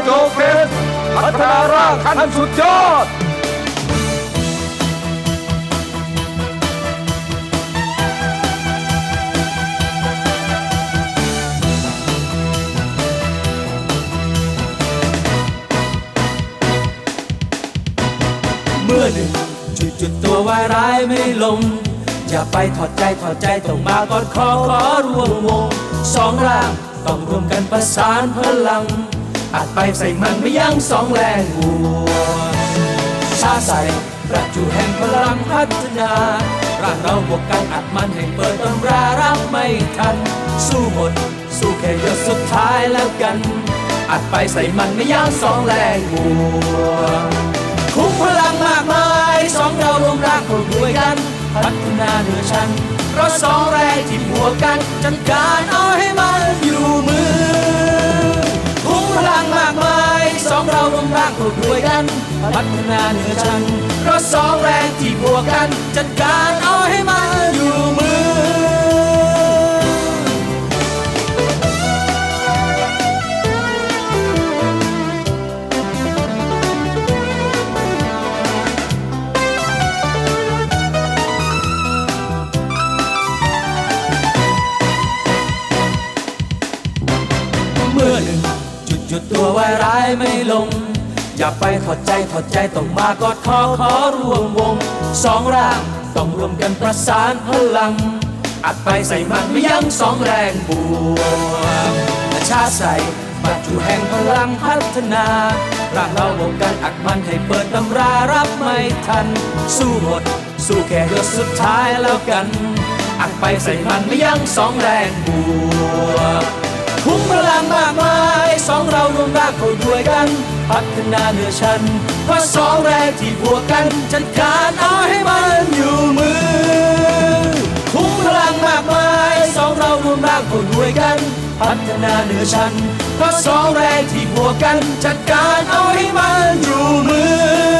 พัฒนาร่างขั้นสุดยอดเมื่อหนึ่งจุดจุดตัววายร้ายไม่ลง อย่าไปถอดใจถอดใจต้องมากอดคอขอรวมวงสองร่างต้องรวมกันประสานพลัง อาจไปใส่มันไม่ยั้งสองแรงบวชาใส่ประจุแห่งพลังพัฒนาร่างเราบวกกันอัดมันให้เปิดตำรารับไม่ทัน สู้หมด สู้แค่หยดสุดท้ายแล้วกัน อัดไปใส่มันไม่ยั้งสองแรงบวคุ้มพลังมากมายสองเรารวมร่างเข้าด้วยกัน พัฒนาเหนือชั้นเพราะสองแรงที่บวกกัน จัดการเอาให้มันอยู่มือ วมร่างเข้าด้วยกัน พัฒนาเหนือชั้นเพราะสองแรงที่บวกกัน จัดการเอาให้มันอยู่มือเมื่อหนึ่งจุดจุดตัวไว้ร้ายไม่ลง อย่าไปถอดใจถอดใจต้องมากอดคอขอรวมวงสองร่างต้องรวมกันประสานพลัง อัดไปใส่มันไม่ยั้งสองแรงบวกและชาใส่บัตรจุแห่งพลังพัฒนาร่างเราวกกันอัดมันให้เปิดตำรารับไม่ทัน สู้หมด สู้แค่เดือดสุดท้ายแล้วกัน อัดไปใส่มันไม่ยั้งสองแรงบวกคุ้มพลังมากมาย สองเรารวมรากเข้าด้วยกัน พัฒนาเหนือชั้นเพราะสองแรงที่บวกกันจัดการเอาให้มันอยู่มือคุ้มพลังมากมายสองเรารวมรากเข้าด้วยกัน พัฒนาเหนือชั้นเพราะสองแรงที่บวกกันจัดการเอาให้มันอยู่มือ